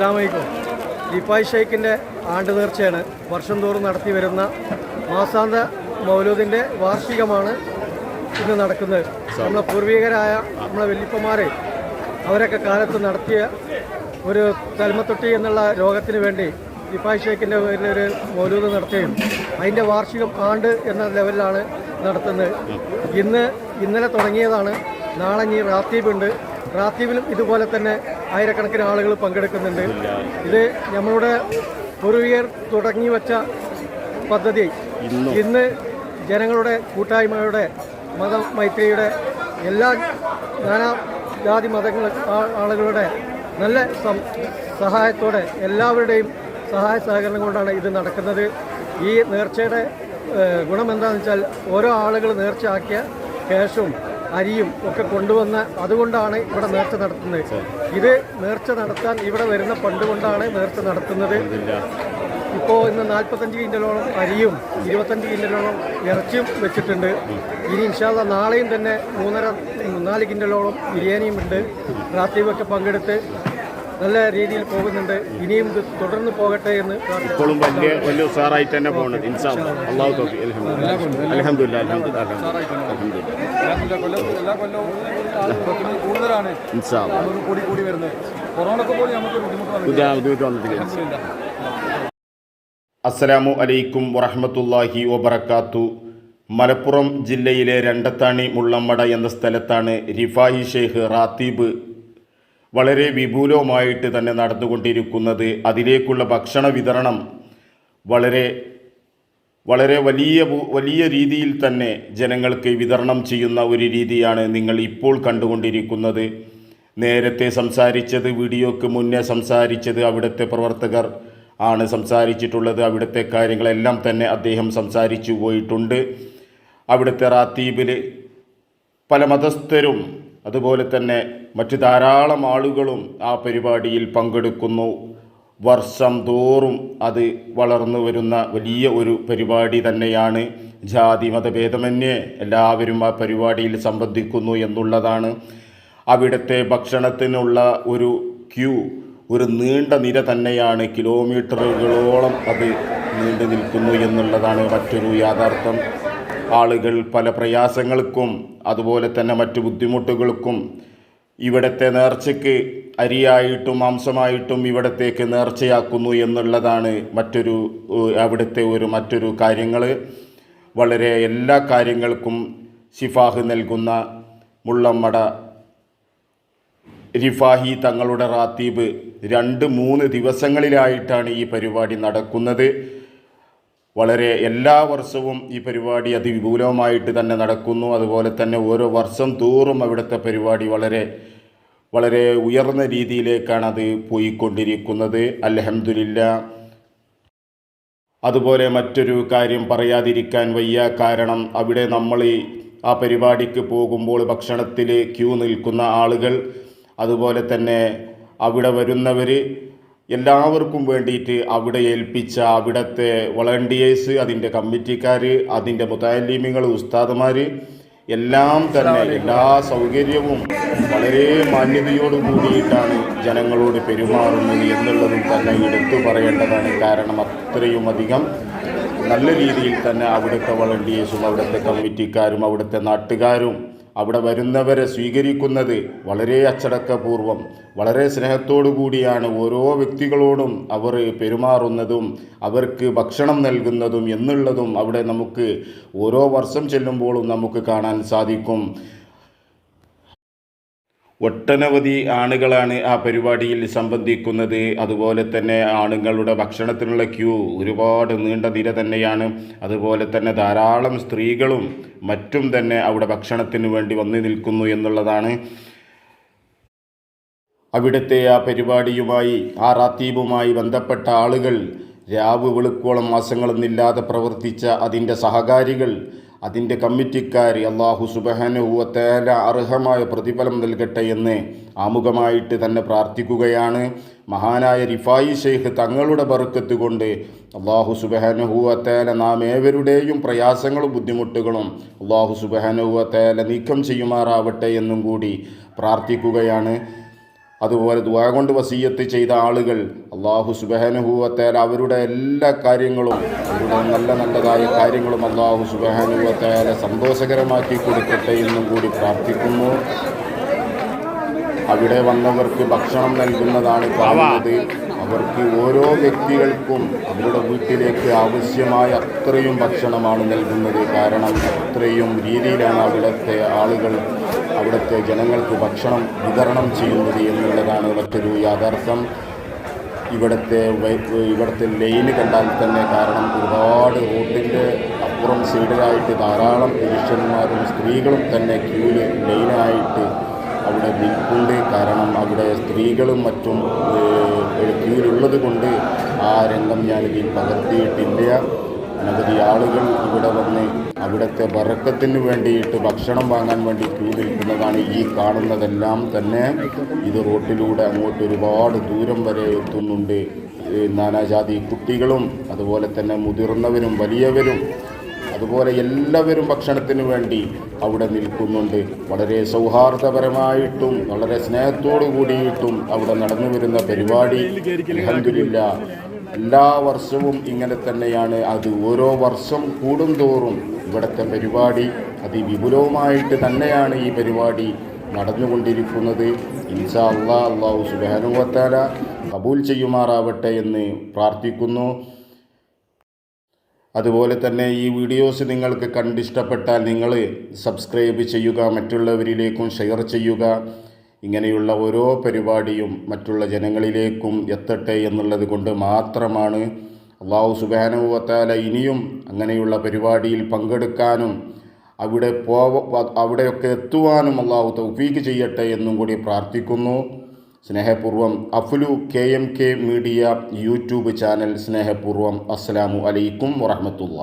അസ്ലാമലൈക്കും ലിഫായ് ഷെയ്ഖിന്റെ ആണ്ട് നേർച്ചയാണ് വർഷം തോറും നടത്തി വരുന്ന മാസാന്ത മൗലൂദിന്റെ വാർഷികമാണ് ഇന്ന് നടക്കുന്നത്. നമ്മളെ പൂർവികരായ നമ്മളെ വല്യപ്പന്മാരെ അവരൊക്കെ കാലത്ത് നടത്തിയ ഒരു തലമത്തൊട്ടി എന്നുള്ള രോഗത്തിന് വേണ്ടി ലിഫായ് ഷെയ്ഖിന്റെ ഒരു മൗലൂദ് നടത്തുകയും അതിന്റെ വാർഷികം ആണ്ട് എന്ന ലെവലിലാണ് നടത്തുന്നത്. ഇന്ന് ഇന്നലെ തുടങ്ങിയതാണ്. നാളെ ഇനി റാത്തീബുണ്ട് റാത്തീബിലും ഇതുപോലെ തന്നെ ആയിരക്കണക്കിന് ആളുകൾ പങ്കെടുക്കുന്നുണ്ട്. ഇത് നമ്മളുടെ പൂർവികർ തുടങ്ങി വച്ച പദ്ധതി. ഇന്ന്. ജനങ്ങളുടെ കൂട്ടായ്മയുടെ മത മൈത്രിയുടെ എല്ലാ നാനാ ജാതി മതങ്ങൾ ആളുകളുടെ നല്ല സഹായത്തോടെ എല്ലാവരുടെയും സഹായ സഹകരണം കൊണ്ടാണ് ഇത് നടക്കുന്നത്. ഈ നേർച്ചയുടെ ഗുണമെന്താണെന്ന് ഗുണം എന്താണെന്ന് വെച്ചാൽ ഓരോ ആളുകൾ നേർച്ച ആക്കിയ ക്യാഷും അരിയും ഒക്കെ കൊണ്ടുവന്ന് അതുകൊണ്ടാണ് ഇവിടെ നേർച്ച നടത്തുന്നത്. ഇത് നേർച്ച നടത്താൻ ഇവിടെ വരുന്ന പണ്ട് കൊണ്ടാണ് നേർച്ച നടത്തുന്നത്. ഇപ്പോൾ ഇന്ന് നാൽപ്പത്തഞ്ച് കിൻഡലോളം അരിയും ഇരുപത്തഞ്ച് കിൻഡലോളം ഇറച്ചിയും വെച്ചിട്ടുണ്ട്. ഇനി ഇൻഷാല്ല നാളെയും തന്നെ മൂന്നര നാല് കിൻഡലോളം ബിരിയാണിയും ഉണ്ട്. രാത്രിയുമൊക്കെ പങ്കെടുത്ത് നല്ല രീതിയിൽ പോകുന്നുണ്ട്. ഇനിയും ഇത് തുടർന്ന് പോകട്ടെ എന്ന് ഇപ്പോഴും വലിയ വലിയ ഉഷാറായിട്ട് തന്നെ പോകുന്നത് ഇൻസാം അള്ളാഹു തോക്കി അലഹമില്ല കൂടി കൂടി നമുക്ക് അസ്സലാമു അലൈക്കും വറഹമത്തല്ലാഹി വബർക്കാത്തു മലപ്പുറം ജില്ലയിലെ രണ്ടത്താണി മുള്ളമ്മട എന്ന സ്ഥലത്താണ് റിഫായി ഷെയ്ഖ് റാത്തീബ് വളരെ വിപുലവുമായിട്ട് തന്നെ നടന്നുകൊണ്ടിരിക്കുന്നത്. അതിലേക്കുള്ള ഭക്ഷണ വിതരണം വളരെ വളരെ വലിയ വലിയ രീതിയിൽ തന്നെ ജനങ്ങൾക്ക് വിതരണം ചെയ്യുന്ന ഒരു രീതിയാണ് നിങ്ങൾ ഇപ്പോൾ കണ്ടുകൊണ്ടിരിക്കുന്നത്. നേരത്തെ സംസാരിച്ചത് വീഡിയോക്ക് മുന്നേ സംസാരിച്ചത് അവിടുത്തെ പ്രവർത്തകർ ആണ് സംസാരിച്ചിട്ടുള്ളത്. അവിടുത്തെ കാര്യങ്ങളെല്ലാം തന്നെ അദ്ദേഹം സംസാരിച്ചു പോയിട്ടുണ്ട്. അവിടുത്തെ റാത്തീബിൽ പല മതസ്ഥരും അതുപോലെ തന്നെ മറ്റു ധാരാളം ആളുകളും ആ പരിപാടിയിൽ പങ്കെടുക്കുന്നു. വർഷം തോറും അത് വളർന്നു വരുന്ന വലിയ ഒരു പരിപാടി തന്നെയാണ് ജാതി മതഭേദമന്യേ എല്ലാവരും ആ പരിപാടിയിൽ സംബന്ധിക്കുന്നു എന്നുള്ളതാണ്. അവിടുത്തെ ഭക്ഷണത്തിനുള്ള ഒരു ക്യൂ ഒരു നീണ്ട നിര തന്നെയാണ് കിലോമീറ്ററുകളോളം അത് നീണ്ടു നിൽക്കുന്നു എന്നുള്ളതാണ് മറ്റൊരു യാഥാർത്ഥ്യം. ആളുകൾ പല പ്രയാസങ്ങൾക്കും അതുപോലെ തന്നെ മറ്റു ബുദ്ധിമുട്ടുകൾക്കും ഇവിടുത്തെ നേർച്ചയ്ക്ക് അരിയായിട്ടും മാംസമായിട്ടും ഇവിടത്തേക്ക് നേർച്ചയാക്കുന്നു എന്നുള്ളതാണ് മറ്റൊരു അവിടുത്തെ ഒരു മറ്റൊരു കാര്യങ്ങൾ വളരെ എല്ലാ കാര്യങ്ങൾക്കും ശിഫാഹ് നൽകുന്ന മുള്ളമ്മട റിഫാഹി തങ്ങളുടെ റാത്തീബ് രണ്ട് മൂന്ന് ദിവസങ്ങളിലായിട്ടാണ് ഈ പരിപാടി നടക്കുന്നത്. വളരെ എല്ലാ വർഷവും ഈ പരിപാടി അതിവിപുലമായിട്ട് തന്നെ നടക്കുന്നു. അതുപോലെ തന്നെ ഓരോ വർഷം തോറും അവിടുത്തെ പരിപാടി വളരെ വളരെ ഉയർന്ന രീതിയിലേക്കാണ് അത് പോയിക്കൊണ്ടിരിക്കുന്നത്. അലഹമില്ല അതുപോലെ മറ്റൊരു കാര്യം പറയാതിരിക്കാൻ വയ്യ. കാരണം അവിടെ നമ്മൾ ആ പരിപാടിക്ക് പോകുമ്പോൾ ഭക്ഷണത്തിൽ ക്യൂ നിൽക്കുന്ന ആളുകൾ അതുപോലെ തന്നെ അവിടെ വരുന്നവർ എല്ലാവർക്കും വേണ്ടിയിട്ട് അവിടെ ഏൽപ്പിച്ച അവിടുത്തെ വളണ്ടിയേഴ്സ് അതിന്റെ കമ്മിറ്റിക്കാർ അതിന്റെ മുത്താലിമികൾ ഉസ്താദുമാർ എല്ലാം തന്നെ എല്ലാ സൗകര്യവും വളരെ മാന്യതയോട് കൂടിയിട്ടാണ് ജനങ്ങളോട് പെരുമാറുന്നത് എന്നുള്ളതും തന്നെ എടുത്തു പറയേണ്ടതാണ്. കാരണം അത്രയും അധികം നല്ല രീതിയിൽ തന്നെ അവിടുത്തെ വളണ്ടിയേഴ്സും അവിടുത്തെ കമ്മിറ്റിക്കാരും അവിടുത്തെ നാട്ടുകാരും അവിടെ വരുന്നവരെ സ്വീകരിക്കുന്നത് വളരെ അച്ചടക്കപൂർവം വളരെ സ്നേഹത്തോടു കൂടിയാണ് ഓരോ വ്യക്തികളോടും അവർ പെരുമാറുന്നതും അവർക്ക് ഭക്ഷണം നൽകുന്നതും എന്നുള്ളതും അവിടെ നമുക്ക് ഓരോ വർഷം ചെല്ലുമ്പോഴും നമുക്ക് കാണാൻ സാധിക്കും. ഒട്ടനവധി ആണുകളാണ് ആ പരിപാടിയിൽ സംബന്ധിക്കുന്നത്. അതുപോലെ തന്നെ ആണുങ്ങളുടെ ഭക്ഷണത്തിനുള്ള ക്യൂ ഒരുപാട് നീണ്ട നിര തന്നെയാണ്. അതുപോലെ തന്നെ ധാരാളം സ്ത്രീകളും മറ്റും തന്നെ അവിടെ ഭക്ഷണത്തിന് വേണ്ടി വന്നു നിൽക്കുന്നു എന്നുള്ളതാണ്. അവിടുത്തെ ആ പരിപാടിയുമായി ആ റാത്തീബുമായി ബന്ധപ്പെട്ട ആളുകൾ രാവ് വെളുക്കോളം മാസങ്ങളൊന്നില്ലാതെ പ്രവർത്തിച്ച അതിന്റെ സഹകാരികൾ അതിന്റെ കമ്മിറ്റിക്കാർ അള്ളാഹു സുബഹനുവത്തേല അർഹമായ പ്രതിഫലം നൽകട്ടെ എന്ന് ആമുഖമായിട്ട് തന്നെ പ്രാർത്ഥിക്കുകയാണ്. മഹാനായ റിഫായി ഷെയ്ഖ് തങ്ങളുടെ ബറുക്കത്ത് കൊണ്ട് അള്ളാഹു സുബഹനുഹൂവത്തേല നാം ഏവരുടെയും പ്രയാസങ്ങളും ബുദ്ധിമുട്ടുകളും അള്ളാഹു സുബഹനുഹൂവത്തേല നീക്കം ചെയ്യുമാറാവട്ടെ എന്നും കൂടി പ്രാർത്ഥിക്കുകയാണ്. അതുപോലെ ദുവാ കൊണ്ട് വസീയത്ത് ചെയ്ത ആളുകൾ അള്ളാഹു സുബഹാനുഭൂവത്തേൽ അവരുടെ എല്ലാ കാര്യങ്ങളും അവരുടെ നല്ല നല്ലതായ കാര്യങ്ങളും അള്ളാഹു സുബാനുഭവത്തേലെ സന്തോഷകരമാക്കി കൊടുക്കട്ടെ എന്നും കൂടി പ്രാർത്ഥിക്കുന്നു. അവിടെ വന്നവർക്ക് ഭക്ഷണം നൽകുന്നതാണ് പറയുന്നത്. അവർക്ക് ഓരോ വ്യക്തികൾക്കും അവരുടെ വീട്ടിലേക്ക് ആവശ്യമായ അത്രയും ഭക്ഷണമാണ് നൽകുന്നത്. കാരണം അത്രയും രീതിയിലാണ് അവിടുത്തെ ആളുകൾ അവിടുത്തെ ജനങ്ങൾക്ക് ഭക്ഷണം വിതരണം ചെയ്യുന്നത് എന്നുള്ളതാണ് മറ്റൊരു യാഥാർത്ഥ്യം. ഇവിടുത്തെ ഇവിടുത്തെ ലൈന് കണ്ടാൽ തന്നെ കാരണം ഒരുപാട് റോഡിന്റെ അപ്പുറം സൈഡിലായിട്ട് ധാരാളം പുരുഷന്മാരും സ്ത്രീകളും തന്നെ ക്യൂൽ ലൈനായിട്ട് അവിടെ നിൽക്കുന്നുണ്ട് കാരണം അവിടെ സ്ത്രീകളും മറ്റും കീഴിലുള്ളത് കൊണ്ട് ആ രംഗം ഞാനിതിൽ പകർത്തിയിട്ടില്ല. അനവധി ആളുകൾ ഇവിടെ വന്ന് അവിടുത്തെ വറക്കത്തിന് വേണ്ടിയിട്ട് ഭക്ഷണം വാങ്ങാൻ വേണ്ടി ക്യൂ നിൽക്കുന്നതാണ് ഈ കാണുന്നതെല്ലാം തന്നെ. ഇത് റോട്ടിലൂടെ അങ്ങോട്ട് ഒരുപാട് ദൂരം വരെ എത്തുന്നുണ്ട്. നാനാജാതി കുട്ടികളും അതുപോലെ തന്നെ മുതിർന്നവരും വലിയവരും അതുപോലെ എല്ലാവരും ഭക്ഷണത്തിന് വേണ്ടി അവിടെ നിൽക്കുന്നുണ്ട്. വളരെ സൗഹാർദ്ദപരമായിട്ടും വളരെ സ്നേഹത്തോടു കൂടിയിട്ടും അവിടെ നടന്നു വരുന്ന പരിപാടി. അലഹദില്ല എല്ലാ വർഷവും ഇങ്ങനെ തന്നെയാണ്. അത് ഓരോ വർഷം കൂടുന്തോറും ഇവിടുത്തെ പരിപാടി അതിവിപുലവുമായിട്ട് തന്നെയാണ് ഈ പരിപാടി നടന്നുകൊണ്ടിരിക്കുന്നത്. ഇൻഷാ അള്ളാ അള്ളാഹു സുബാനുവത്താല കബൂൽ ചെയ്യുമാറാവട്ടെ എന്ന് പ്രാർത്ഥിക്കുന്നു. അതുപോലെ തന്നെ ഈ വീഡിയോസ് നിങ്ങൾക്ക് കണ്ടിഷ്ടപ്പെട്ടാൽ നിങ്ങൾ സബ്സ്ക്രൈബ് ചെയ്യുക മറ്റുള്ളവരിലേക്കും ഷെയർ ചെയ്യുക. ഇങ്ങനെയുള്ള ഓരോ പരിപാടിയും മറ്റുള്ള ജനങ്ങളിലേക്കും എത്തട്ടെ എന്നുള്ളത് കൊണ്ട് മാത്രമാണ് അള്ളാഹു സുബാനുവത്താല ഇനിയും അങ്ങനെയുള്ള പരിപാടിയിൽ പങ്കെടുക്കാനും അവിടെ പോവ അവിടെയൊക്കെ എത്തുവാനും അള്ളാഹു തൗഫീക്ക് ചെയ്യട്ടെ എന്നും കൂടി പ്രാർത്ഥിക്കുന്നു. സ്നേഹപൂർവം Aflu K M K media YouTube channel സ്നേഹപൂർവം അസ്സലാമു അലൈക്കും വറഹമത്തുള്ള